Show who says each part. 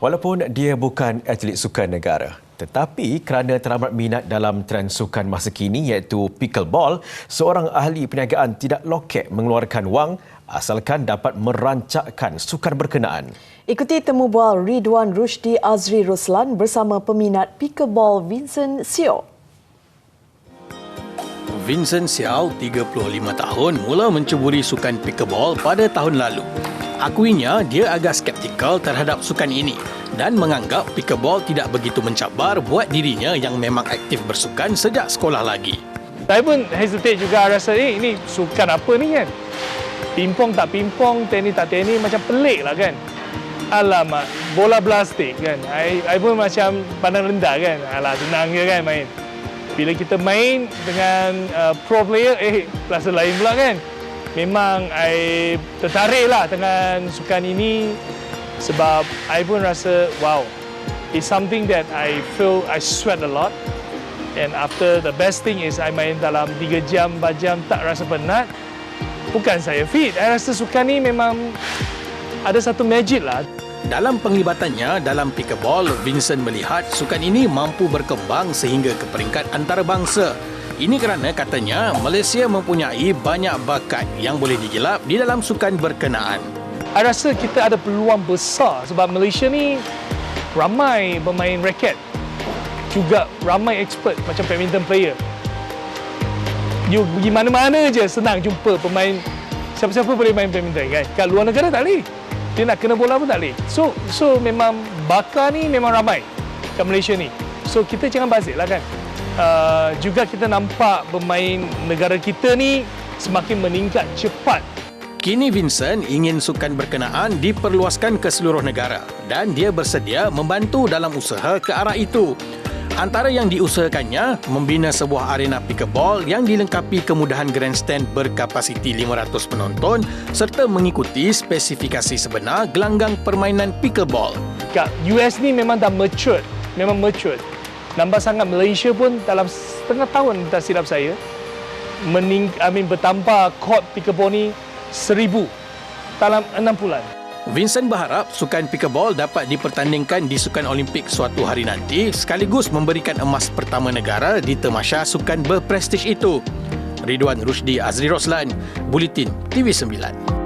Speaker 1: Walaupun dia bukan atlet sukan negara, tetapi kerana teramat minat dalam trend sukan masa kini iaitu pickleball, seorang ahli perniagaan tidak lokek mengeluarkan wang asalkan dapat merancakkan sukan berkenaan.
Speaker 2: Ikuti temu bual Ridwan Rushdi Azri Roslan bersama peminat pickleball Vincent Seo.
Speaker 3: Vincent Xiao, 35 tahun, mula mencuburi sukan pickleball pada tahun lalu. Akuinya, dia agak skeptikal terhadap sukan ini dan menganggap pickleball tidak begitu mencabar buat dirinya yang memang aktif bersukan sejak sekolah lagi.
Speaker 4: Saya pun hesitate juga rasa eh, ini sukan apa ni kan? Pimpong tak pimpong, tenis tak tenis macam pelik lah kan? Alamak, bola plastik kan? I pun macam pandang rendah kan? Alah, senang je kan main. Bila kita main dengan uh, pro player, eh rasa lain pula kan? Memang I tertarik lah dengan sukan ini sebab I pun rasa wow, it's something that I feel I sweat a lot. And after the best thing is I main dalam 3 jam, 4 jam tak rasa penat. Bukan saya fit, I rasa sukan ni memang ada satu magic lah.
Speaker 3: Dalam penglibatannya dalam pickleball, Vincent melihat sukan ini mampu berkembang sehingga ke peringkat antarabangsa. Ini kerana katanya Malaysia mempunyai banyak bakat yang boleh digelap di dalam sukan berkenaan.
Speaker 4: I rasa kita ada peluang besar sebab Malaysia ni ramai pemain raket. Juga ramai expert macam badminton player. You pergi mana-mana je senang jumpa pemain siapa-siapa boleh main badminton kan. Kat luar negara tak boleh. Dia nak kena bola pun tak boleh. So so memang bakar ni memang ramai kat Malaysia ni. So kita jangan bazir lah kan. Uh, juga kita nampak pemain negara kita ni semakin meningkat cepat
Speaker 3: Kini Vincent ingin sukan berkenaan diperluaskan ke seluruh negara dan dia bersedia membantu dalam usaha ke arah itu. Antara yang diusahakannya membina sebuah arena pickleball yang dilengkapi kemudahan grandstand berkapasiti 500 penonton serta mengikuti spesifikasi sebenar gelanggang permainan pickleball.
Speaker 4: Kat US ni memang dah mature, memang mature. Nampak sangat Malaysia pun dalam setengah tahun tak silap saya mening, I mean, bertambah court pickleball ni seribu dalam enam bulan.
Speaker 3: Vincent berharap sukan pickleball dapat dipertandingkan di Sukan Olimpik suatu hari nanti sekaligus memberikan emas pertama negara di temasya sukan berprestij itu. Ridwan Rushdi Azri Roslan, Bulletin TV9.